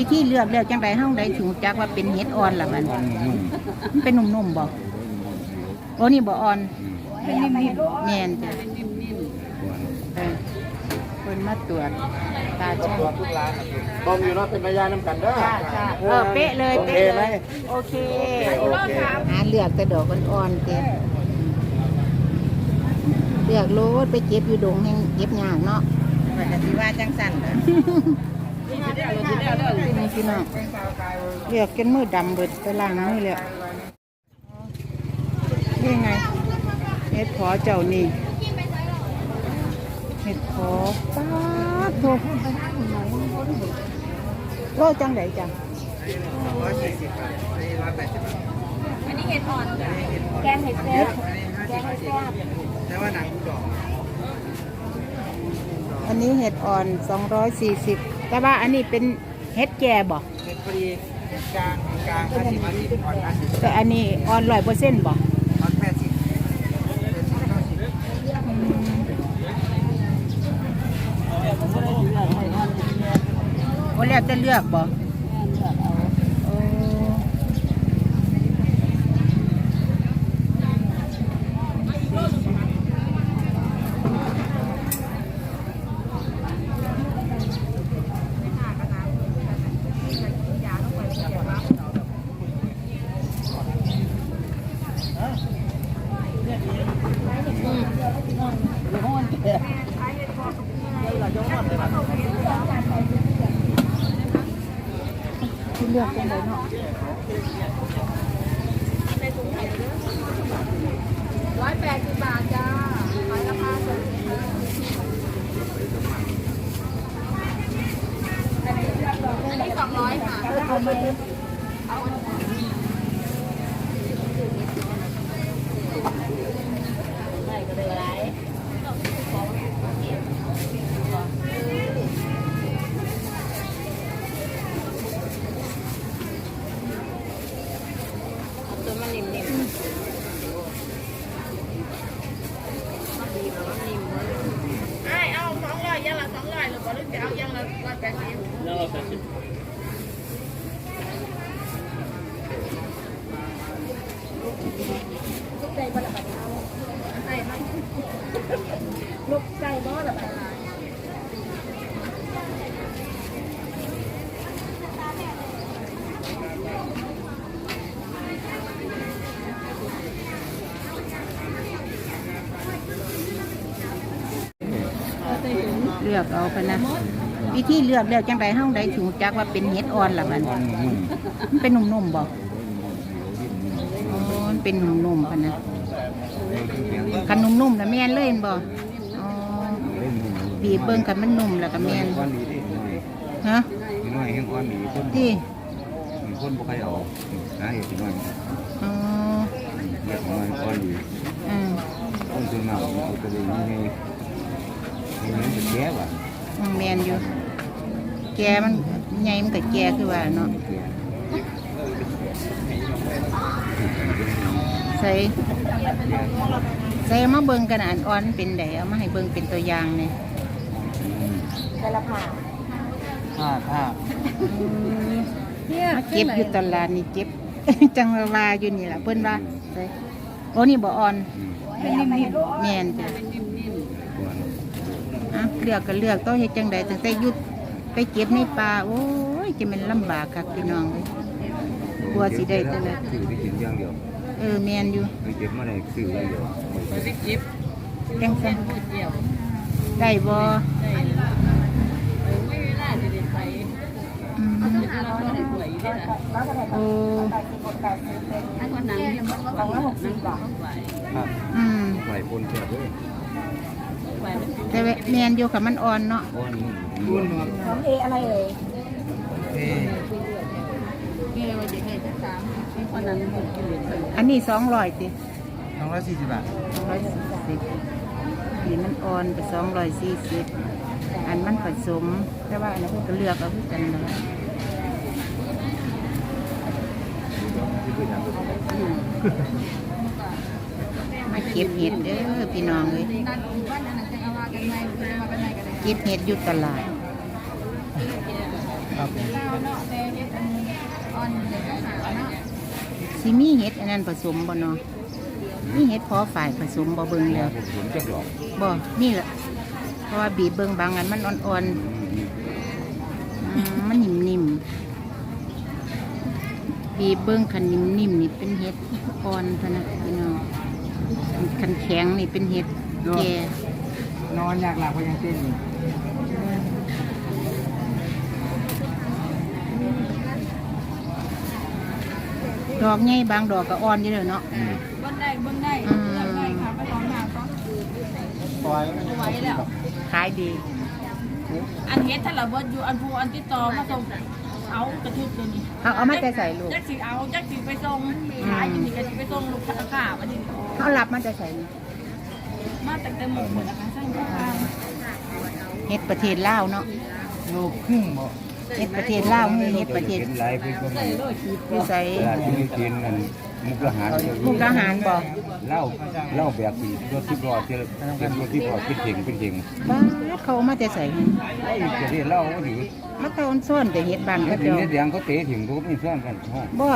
วิธีเลือกแล้วจังไดเฮาได้ถึงจักว่าเป็นเห็ดอ่อนล่ะมันอ่อนนุ่มมันเป็นนุ่มๆบ่โอ้นี่บ่อ่อนอืมเป็นนิ่มๆแม่นจ้ะอ่อนเออเพิ่นมาตรวจตาช่างบอมอยู่เนาะเป็นแม่ยาน้ำกันเด้อค่ะค่ะเออเป๊ะเลยโอเคเป๊ะไหมเลยโอเคโอเคหาเลือกแต่ดอกอ่อนๆเต็มเลือกโลดไปเก็บอยู่ดงแห่งเก็บยากเนาะว่าจะสิว่าจังสั่นเหรอ นี่พี่น้องเลือกจนมือดำเบิดไปล้างมือแล้วนี่ไงเห็ดขอเจ้านี่เห็ดขอป้าดโทโลจังไดจังร้อยสี่สิบบาทนี่ร้อยแปดสิบบาทอันนี้เห็ดอ่อนแกงเห็ดแซ่บแกงเห็ดแซ่บแต่ว่าหนังกรอบอันนี้เห็ดอ่อน240 แต่ว่าอันนี้เป็นเห็ดแก่บ่เห็ดฟรีเห็ดกลางเห็ดกลางห้าสิบห้าสิบอ่อนห้าสิบแต่อันนี้อ่อนร้อยเปอร์เซ็นต์บ่อ่อนแปดสิบแปดสิบเก้าสิบโอ้แล้วจะเลือกบ่ ที่เลือกจังไดเนาะ ร้อยแปดสิบบาทจ้าขายราคาส่งนี่สองร้อยค่ะตัวมันนิ่มๆ ไอ้เอาสองร้อยยังละสองร้อยหรือเปล่าหรือจะเอายังละร้อยแปดสิบยังละแปดสิบลูกใจบ้าละบาทเอาใส่มันลูกใจบ้าละบาท เลื อกเอาพะนะวิธีเลือกแล้วจังไดเฮาได้ถึงจักว่าเป็นเห็ดอ่อนล่ะมันอ่อนนุ่มมันเป็นนุ่มๆบ่อ๋อมันเป็นนุ่มๆพะนะคันนุ่มๆน่ะแม่นเลยเห็นบ่อ๋อบีบเบิ่งคันมันนุ่มแล้วก็แม่นก้อนดีดิหน่อยฮะหน่อยแห้งก้อนดีคนที่มีคนบ่ใครเอานะเห็ดหน่อยอ๋อเห็ดหน่อยก้อนดีอืมคนซื้อมาเอาตัว เองนี่นี่มันจะแก่ว่ะอืมแม่นอยู่ แกมันใหญ่มันก็แก่คือว่าเนาะใส่ใส่มาเบิ่งกันอันอ่อนเป็นไดเอามาให้เบิ่งเป็นตัวอย่างเนี่ยแต่ละผ่าห้าห้าเนี่ยมาเก็บอยู่ตลาดนี่เก็บ จังว่าว่าอยู่นี่ล่ะเพิ่นว่าใส่โอ้นี่บ่อ่อนอืมเป็นนิ่มๆ แม่นจ้ะอ่อนอะ เลือกก็เลือกต้องเฮ็ดจังใดตั้งแต่หยุดไปเก็บในป่าโอ้ยจะมันลำบากคักพี่น้องเลยกลัวสิได้แต่ละซื้อได้กินอย่างเดียวเออแม่นอยู่ไปเก็บมาได้ซื้ออย่างเดียวจังซั่นได้บ่อืมโอ้ถ้าคนนั้นเนี่ยมันก็สองร้อยหกสิบบาทครับอืมไหวปนแซ่บเลย แต่ว่าแม่นอยู่ค่ะมันอ่อนเนาะอ่อนนุ่มรุ่นครับของเออะไรเอ่ยเอเอว่าจะให้สามคนนั้นหมดกิเลสอันนี้สองร้อยติสองร้อยสี่สิบบาทสองร้อยสิบนี่มันอ่อนไปสองร้อยสี่สิบอันมันผสม แต่ว่าอันนั้นเพิ่นก็เลือกเอาคือกันนะที่คืออย่างมาเก็บเห็ดเด้อพี่น้องเลย เอาว่ากันไหมจะว่ากันไหนกันไหนเก็บเห็ดอยู่ตลาดครับผมเราเนาะแต่เฮ็ดอันอ่อนเดี๋ยวจะหาเนาะสิมีเห็ดอันนั้นผสมบ่เนาะมีเห็ดพอฝ่ายผสมบ่เบิ่งแล้วผมสวนจักดอกบ่นี่แหละเพราะว่าบีบเบิ่งบางอันมันอ่อนๆอืมมันนิ่มๆบีบเบิ่งคันนิ่มๆนี่เป็นเห็ดอ่อนเท่านะพี่น้องคันแข็งนี่เป็นเห็ดแก่ นอนอยากหลับก็ยังเต้นอยู่ดอกใหญ่บางดอกก็อ่อนอยู่แล้วเนาะบนได้บนได้อืมเลือกได้ค่ะไปลองมาก็ปล่อยไว้แล้วขายดี อันเฮ็ดถ้าเราเบิดอยู่อันผู้อันติดต่อมาส่งเอากระทุกตัวนี้เอาเอามาแต่ใส่ลูกจักสิเอาจักสิไปส่งขายอยู่นี่ก็สิไปส่งลูกค้าค่ะวันนี้เขารับมาแต่ใส่นี่มาตั้งแต่หมู่หมดนะคะสร้างลูกค้า เฮ็ดประเทศลาวเนาะลูกครึ่งบ่เฮ็ดประเทศลาวคือเฮ็ดประเทศเห็นหลายเพิ่นก็มีอยู่ใส่ตลาดที่มีกินนั่นมุกอาหารมุกดาหารบ่เหล้าเหล้าแบบสีรถที่รอดเจอเป็นรถที่รอดเป็นเข่งเป็นเข่งบ้าดเขาเอามาแต่ใส่นี่ไอ้จะเรียกเหล้าก็ถือมาตะอนซ่อนแต่เฮ็ดบ้านเขาเขาถึงเจ้าเน็ตแดงเขาเตะถึงเขาไม่ซ่อนกันห้องบ่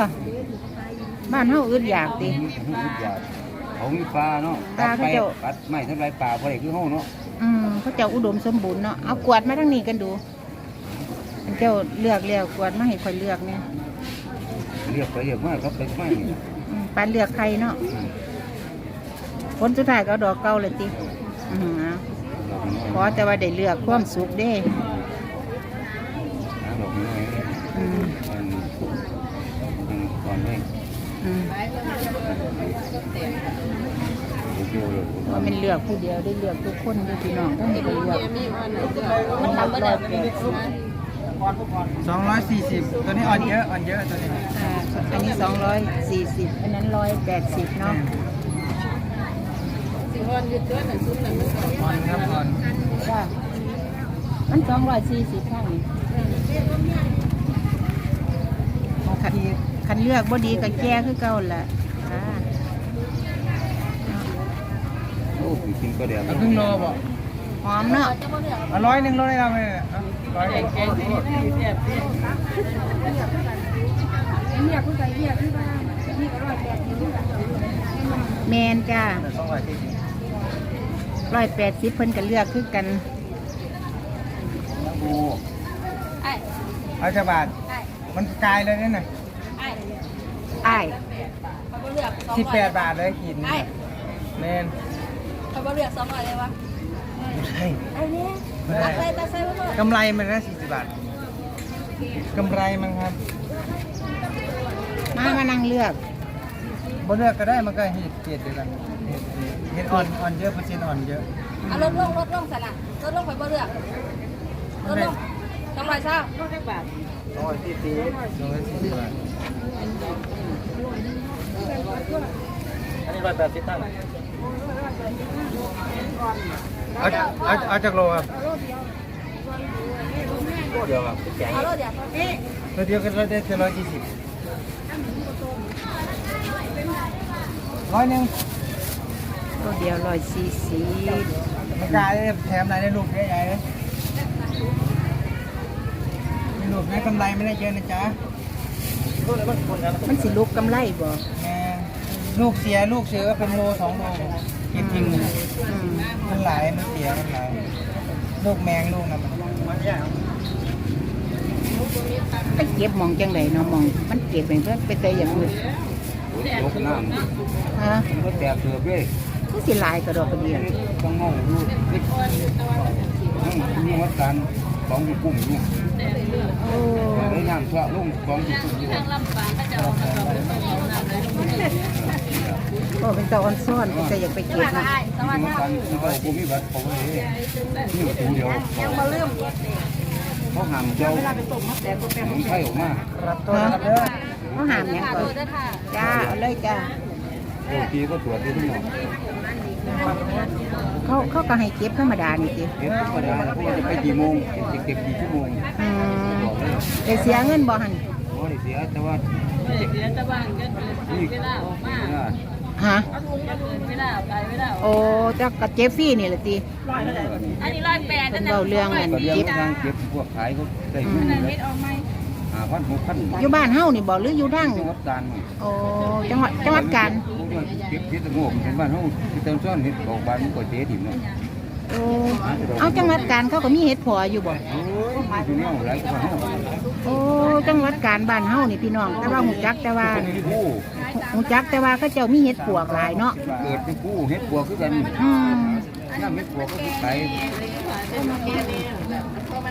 บ้านเฮาอึดอยากติเขามีปลาเนาะปลาเขาเจ้า ปัดไม่ทำลายปลาบ่ได้คือห้องเนาะอืมเขาเจ้าอุดมสมบูรณ์เนาะ เอากวาดมาทางนี้กันดู เจ้าเลือกแล้วกวาดมาให้ค่อยเลือกเนี่ยเรียกไปเรียกมาเขาไปไม่อืมปานเลือกใครเนาะผลสุดท้ายก็เอาดอกเก่าเลยติอือหือขอแต่ว่าได้เลือกความสุขเด้ดอกน้อยอืม มันตอนนี้อืมโอ้โห ว่ามันเลือกผู้เดียวได้เลือกทุกคนเด้อพี่น้องต้องให้ได้เลือกมันทำบ่ได้แปดสิบสองร้อยสี่สิบตัวนี้อ่อนเยอะอ่อนเยอะตัวนี้อ่าอันนี้สองร้อยสี่สิบอันนั้นร้อยแปดสิบเนาะอ่อนครับอ่อนว่ามันสองร้อยสี่สิบข้างนี้ คันคันเลือกบ่ดีก็แก้คือเก่าแหละอ่าโอ้กินก็เดี๋ยวเอาครึ่งโลบ่หอมเนาะเอาร้อยหนึ่งโลได้แล้วไหมเอาร้อยหนึ่งเนี่ยผู้ใส่เนี่ยที่บ้านนี่ก็ร้อยแปดสิบแมนจ้าสองร้อยสี่สิบร้อยแปดสิบเพิ่นก็เลือกคือกันโอ้ไอ้เอาจะบาทไอ้ มันกลายเลยนี่น่ะไอ้อ้ายเขาบ่เลือกสิบแปดบาทเลยขีดไอ้แมนเขาบ่เลือกสองร้อยเลยวะใช่ไอ้เนี่ยไม่ตัได้ดใส่ตัดใส่ไว้เลยกำไรมันนะสี่สิบบาทกำไรมันครับมามานั่งเลือกบ่เลือกก็ได้มันก็เห็ดเกล็ดเดียวกันเห็ดเห็ดอ่อนอ่อนเยอะเปอร์เซ็นต์อ่อนเยอะเอาลดลงลดลงสละลดลงไปบ่เลือกลดลงกำไรเช้าลดแค่บาท ร้อยสี่สิบร้อยสี่สิบบาทอันนี้ร้อยแปดสิบตั้งเอาเอาเอาจากโลครับโลเดียวครับเอาลเดียวนี่เราเดียวกันเราได้เจ็ดร้อยยี่สิบร้อยหนึ่งตัวเดียวร้อยสี่สิบมันกลายแถมอะไรในลูกใหญ่ๆเลยมีลูกนะกำไรไม่ได้เยอะนะจ๊ะมันสิลุกกำไรบ่แม่ลูกเสียลูกเสียก็เป็นโลสองโลกินทิ้งเลยอืมมันหลายมันเสียมันหลายลูกแมงลูกนะมันมันยากไปเก็บหมองจังไดเนาะหมอง มันเก็บเป็นเพื่อนไปแต่อย่างอื่นยกน้ำฮะมันก็แตกเสือเบ้คือสิหลายกระดอกกระเดียต้องห้องดูนี่นี่วัดการของ อยู่กุ้งอยู่โอ้ได้ย่างเถอะลุงของกุ้งอยู่โอ้เป็นตาอ่อนซ่อนเป็นตาอยากไปเก็บนะวัสดีวัดการที่เขาผมมีบัตรเขาไว้นี่ประตูเดียวยังมาลืมเขาห่างเจ้าผมไข่ออกมารับตัวรับเด้อเขาหามหยังค่ะก่อนษด้วยจ้าเอาเลยจ้าบางทีก็ตรวจที่ทุกหน่อ เขาเขาก็ให้เก็บธรรมดานี่ติเก็บธรรมดาเพราะว่าจะไปกี่โมงเก็บเก็บกี่ชั่วโมงอืมบอกเลยได้เสียเงินบ่หันโอ้ยเสียแต่ว่าเสียตะบ้านก็นี่เวลาออกมาฮะเอาถุงเอาถุงไม่ได้เอาไปไม่ได้โอ้จักกะเจ็บฟรี่นี่ละติอันนี้ร้อยแปดเพิ่นั่นนนะเว้าเรื่องอันก็เลี้ยงเก็บทางเก็บพวกขายเขาได้เงินนั่นเลเม็ยดออกไหม พันหกพันอยู่บ้านเฮานี่บ่หรืออยู่ทางจังหวัดกาญโอ้จังหวัดจังหวัดกาญเก็บพิษสงบเห็นบ้านเฮาที่เติมซ่อนเห็ดบอกบ้านมันก็เจ๊ถิ่มเนาะโอ้เอาจังหวัดกาญเขาก็มีเฮ็ดพออยู่บ่โอ้ยอยู่เนี่ยหลายกว่าเฮาโอ้จังหวัดกาญบ้านเฮานี่พี่น้องแต่ว่าหูจักแต่ว่าเป็นที่ผู้หูจักแต่ว่าเขาเจ้ามีเฮ็ดปวกหลายเนาะเกิดเป็นผู้เฮ็ดบัวคือกันอืมน้ำเฮ็ดบัวก็คือไก่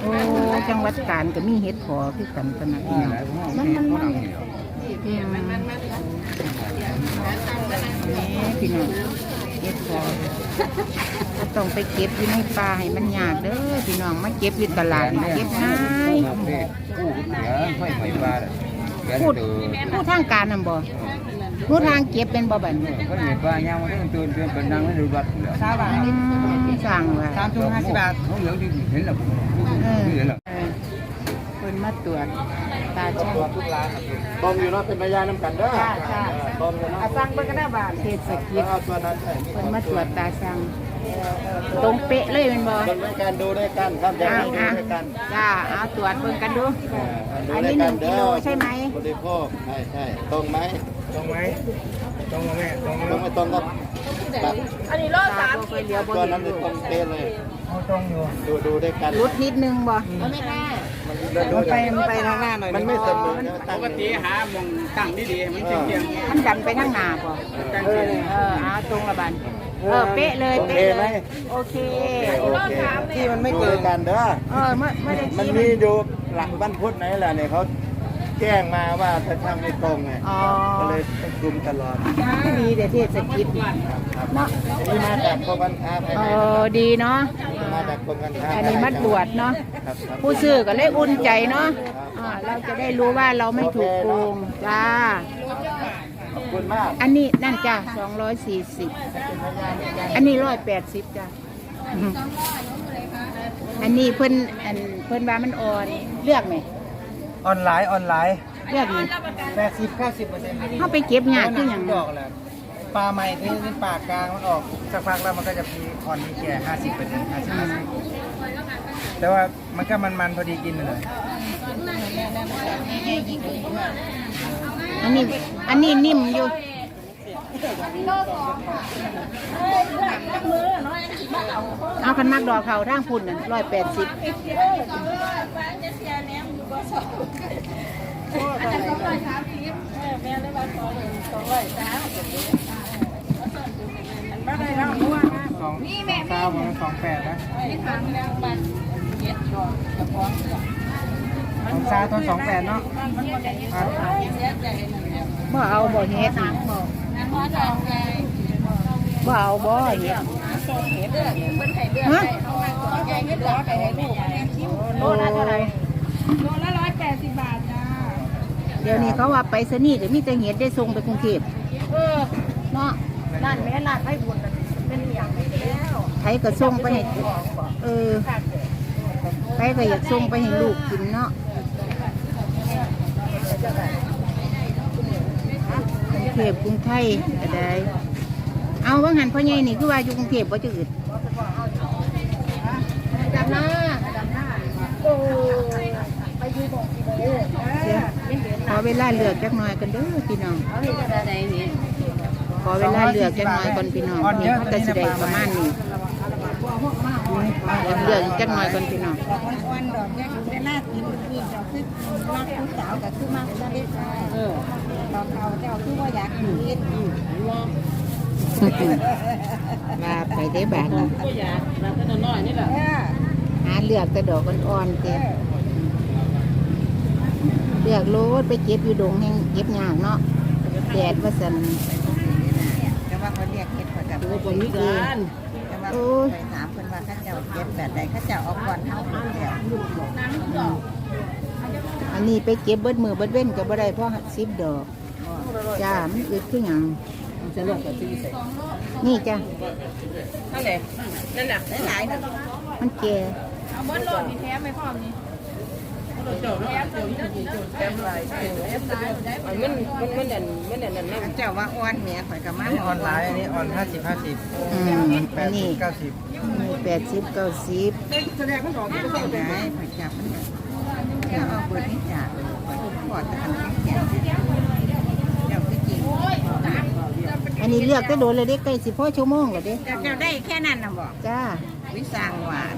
โอ้จังหวัดกาญก็มีเฮ็ดพอคือกันขนาดนี้หลายเนาะของเฮาเฮ็ดฝรั่งนี่อืมแหมพี่น้องเฮ็ดพอก็ต้องไปเก็บอยู่ในป่าให้มันยากเด้อพี่น้องมาเก็บอยู่ตลาดนี่เก็บง่ายผู้เสียไฟไหม้ปลาแกพูดเจอพูดทางการนำบ่ พูดทางเก็บเป็นบ่บัดนี้เขาเห็นปลายามมันต้องตื่นเตือนเป็นนางไม่ดูวัดเหรอสามบาทอืมสั่งว่าสามถุงห้าสิบบาทเขาเหลืองที่เห็นแล้วเออเห็นแล้วเออคนมาตรวจตาช่างต้มอยู่เนาะเป็นพยานน้ำกันเด้อค่ะค่ะต้มอยู่เนาะอาสั่งเบิ่งกันได้บาทเทศกิจเอาตัวนั้นใส่คนมาตรวจตาช่างตรงเป๊ะเลยแม่นบ่คนด้วยกันดูด้วยกันครับจะอ่าดูอ่าด้วยกันจ้าเอาตรวจเบิ่งกันดูดูอันด้วนี้ยหกันึ่นงเด้กิอโลใช่ไหมบริโภคใช่ใช่ตรงไหม ตรงไหมตรงไหมตรงตรงไม่ตรงก็ตัดอันนี้โลตาสามบ่ค่อยเหลียวบ่ตัวเห็นั้นนเลยตรงเป๊ะเลยตรงอยู่ดูดูด้วยกัน รุดนิดนึงบ่ไม่ได้มันไปมันไปทางหน้าหน่อยมันไม่เสมอนะตั้งปกติหามองตั้งดีๆมันเฉียงมันดันไปทางหน้าบ่เออเออเอาตรงละบันเออเป๊ะเลยโอเคเป๊ะไหมเลยโอเคโอเคที่มันไม่เกินกันเด้อเออเมื่อเมื่อได้มันชี้มีอยู่หลังบ้านพุทธไหนแหละเนี่ยเขา แจ้งมาว่าถ้าทำไม่ตรงไงอ๋อ ก็เลยต้องคุมตลอดดีแต่เทศกิจเนาะนี่มาจากกรมการค้าภายเอในอดีเนาะมาจากกรมการค้าอันนี้มาตรวจเนาะ ครับครับ ผู้ซื้อก็เลยอุ่นใจเนาะอ่าเราจะได้รู้ว่าเราไม่ถูกโกงจ้า ขอบคุณมากอันนี้นั่นจ้า240 อันนี้180จ้าอันนี้เพิ่นอันเพิ่นว่ามันอ่อนเลือกไหม ออนไลน์ออนไลน์เลือกนี่แปดสิบเก้าสิบเปอร์เซ็นต์เข้าไปเก็บยากคือหยังดอกแหละปลาใหม่ที่เป็นปากกลางมันออกสักพักแล้วมันก็จะมีอ่อนมีแก่ห้าสิบเปอร์เซ็นต์ห้าสิบเปอร์เซ็นต์แต่ว่ามันก็มันๆพอดีกินเลยอันนี้อันนี้นิ่มอยู่ เอาคันมากดอกเขาทางพุ่นน่ะร้อยแปดสิบสองเก้ามันสองแปดนะของซาต้นสองแปดเนาะบ่เอาบ่เฮ็ด บ่เอาบ่เฮ็ดฮะโลละเท่าไหร่โลละร้อยแปดสิบบาทจ้าเดี๋ยวนี้เขาว่าไปสนีย์ก็มีแต่เฮ็ดได้ส่งไปกรุงเทพเออเนาะร้านแม่ร้านให้บุญเป็นอย่างไปแล้วไผก็ส่งไปให้เออไผก็อยากส่งไปให้ลูกกินเนาะ รุงเทพกรุงไทยก็ได้ เอาว่าหันพ่อใหญ่นี่คือว่าอยู่กรุงเทพบ่จะอึดดำหน้าดำหน้าโอ้ไปยูบอกกี่โมงเดี๋ยวขอเวลาเลือกจักหน่อยกันเด้อพี่น้องเขาเห็นอะไรนี่ขอเวลาเลือกจักหน่อยก่อนพี่น้องนี่เขาจะสิได้ประมาณนี้ เลือกจักหน่อยก่อนพี่น้องดอกอ่อนๆดอกแค่เวลากินคือดอกคือมากผู้สาวกับคือมากผู้เด็กชายเออดอกเขาเจ้าคือว่าอยากกินเอ็ดอยู่รอว่าไปได้บาทนี่ก็อยากแบบก็น้อยนี่แหละหาเลือกแต่ดอกอ่อนๆเต็เลือกโลดไปเก็บอยู่ดงแห่งเก็บยากเนาะแดดว่าสันแต่ว่าเขาเรียกเก็บประกับโอ้ผมมีการแต่ว่าโอ้ยไปถามเพิ่นว่าเขาเจ้าเก็บแบบใดเขาเจ้าเอาก่อนเฮาเพิ่นแล้วอันนี้ไปเก็บเบิดมือเบิดเว้นก็บ่ได้เพราะสิบดอกจ้ามันอึดคือหยังจะลงกับที่ใส่นี่จ้ะนั่นแหละนั่นน่ะหลายๆนะมันแก่เอาบนโหลดมีแถมไม่พร้อมนี่ มันมันมันดันมันดันนั่นเจ้าว่าอ้อนแหม่ข่อยก็มาออนไลน์อันนี้ออนห้าสิบห้าสิบแปดสิบเก้าสิบแปดสิบเก้าสิบได้ข่อยจับมันเจ้าเอาเบิดนี่จ่าเลยข่อยแต่ทำแก่จ้าคือจริงอันนี้เลือกก็โดนเลยเด้ใกล้สิพ่อชั่วโมงแล้วเด้เจ้าได้แค่นั้นนะบอกจ้าวิสางหวาน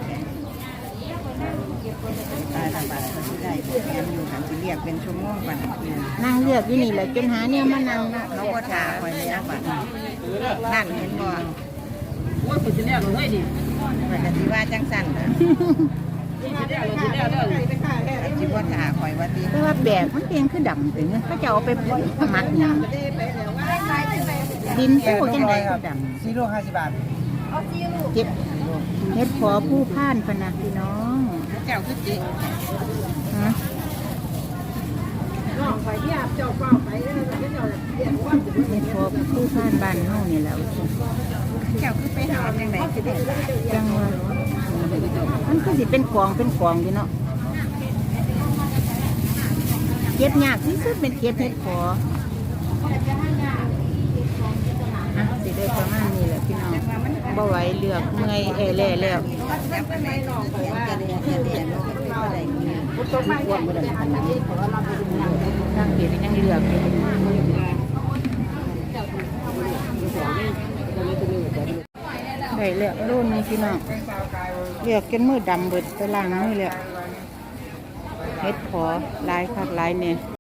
ตายทางบ้านเขาสิได้แอมอยู่หันสิเรียกเป็นชั่วโมงกว่านาทีนั่งเลือกอยู่นี่แหละจนหาเนี่ยมานั่งเขาก็ถาคอยเลี้ยงบัดนั่นเห็นบ่โอ้ยคุณจะเรียกเราเฮ้ยนี่เปิดกติว่าจังสั่นนะคุณจะเรียกเราจะเรียกเราสิบ่ถาคอยว่าตีแต่ว่าแบบมันเป็นคือดำถึงเขาจะเอาไปมัดหยังดินแกโอ้งจังไดร้อยคก็รับดำซีโร่ห้าสิบบาทเจ็บเฮ็ดขอผู้พ่านพะนะพี่น้อง เจ้าคือจริงฮะน้องไปที่อาบเจ้าเป้าไปแล้วเจ้าเรียกว่าเฮ็ดขอผู้พ่านบ้านเฮานี่แหล้วเจ้าคือไปหาจังไดคือได้หลายจังว่ามันคือสิเป็นกองเป็นกองอยู่เนาะเก็บยากที่สุดเป็นเก็บเฮ็ดขอ อะสิได้ประมาณนี้แหละพี่น้องบ่ไหวเลือกเมื่อยเอแล่แล้วนั่งก็ได้กินทางเกียรยังเลือกอยู่ได้เลือกรุ่นนี้พี่น้องเลือกจนมือดำเบิดไปล้างมือแล้วเฮ็ดขอลายคักลายเนี่ย